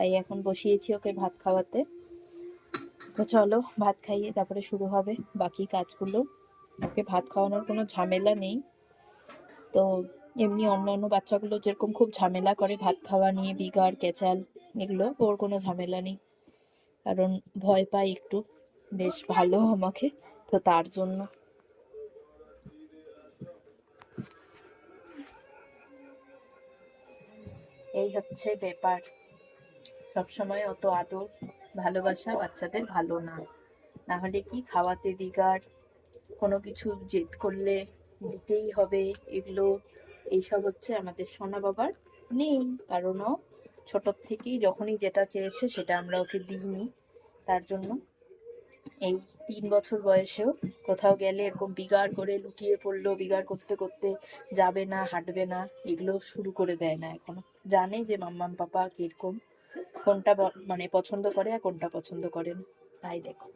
তাই এখন বসিয়েছি ওকে ভাত খাওয়াতে। তো চলো, ভাত খাইয়ে তারপরে শুরু হবে বাকি কাজগুলো। ওকে ভাত খাওয়ানোর কোনো ঝামেলা নেই। তো এমনি অন্য অন্য বাচ্চাগুলো যেরকম খুব ঝামেলা করে ভাত খাওয়া নিয়ে বিগার কেচাল এগুলো, ওর কোনো ঝামেলা নেই। কারণ ভয় পাই একটু, বেশ ভালো আমাকে, তো তার জন্য। এই হচ্ছে ব্যাপার। সবসময় অত আদর, ভালোবাসা বাচ্চাদের ভালো না। না হলে কি খাওয়াতে বিগাড়, কোনো কিছু জেদ করলে দিতেই হবে এগুলো। এইসব হচ্ছে আমাদের সোনা বাবার নেই, কারণ ছোটোর থেকেই যখনই যেটা চেয়েছে সেটা আমরা ওকে দিইনি। তার জন্য এই তিন বছর বয়সেও কোথাও গেলে এরকম বিগাড় করে লুকিয়ে পড়ল, বিগাড় করতে করতে যাবে না, হাঁটবে না, এগুলো শুরু করে দেয় না এখনও। জানে যে মাম্মাম পাপা কীরকম। কোনটা মানে পছন্দ করে আর কোনটা পছন্দ করে না। তাই দেখো।